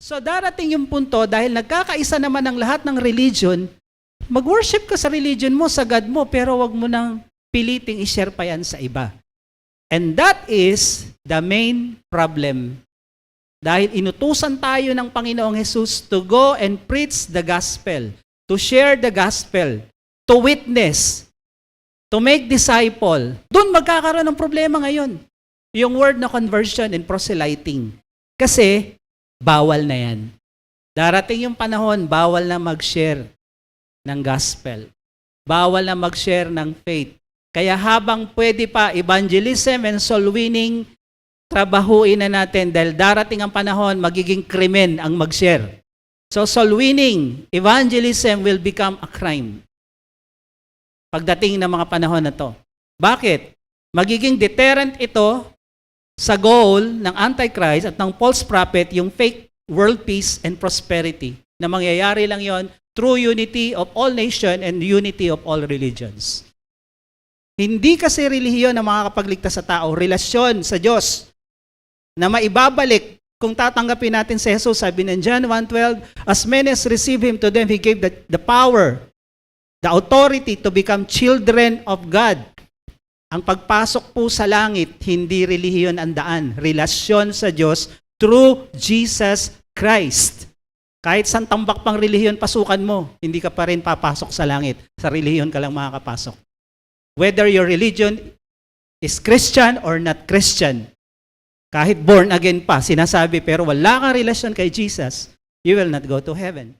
So darating yung punto, dahil nagkakaisa naman ang lahat ng religion, mag-worship ka sa religion mo, sa God mo, pero wag mo nang piliting i-share pa yan sa iba. And that is the main problem. Dahil inutusan tayo ng Panginoong Jesus to go and preach the gospel, to share the gospel, to witness, to make disciple. Doon magkakaroon ng problema ngayon. Yung word na conversion and proselyting. Kasi, bawal na yan. Darating yung panahon, bawal na mag-share ng gospel. Bawal na mag-share ng faith. Kaya habang pwede pa evangelism and soul winning, trabahuin na natin dahil darating ang panahon, magiging krimen ang mag-share. So soul winning, evangelism will become a crime. Pagdating ng mga panahon na to. Bakit? Magiging deterrent ito sa goal ng Antichrist at ng false prophet, yung fake world peace and prosperity na mangyayari lang yon through unity of all nation and unity of all religions. Hindi kasi relihiyon ang makakapagligtas sa tao, relasyon sa Diyos na maibabalik kung tatanggapin natin si Jesus, sabi ng John 1.12, As many as receive Him, to them He gave the, the power, the authority to become children of God. Ang pagpasok po sa langit, hindi relihiyon ang daan. Relasyon sa Diyos through Jesus Christ. Kahit saan tambak pang relihiyon pasukan mo, hindi ka pa rin papasok sa langit. Sa relihiyon ka lang makakapasok. Whether your religion is Christian or not Christian, kahit born again pa, sinasabi, pero wala kang relasyon kay Jesus, you will not go to heaven.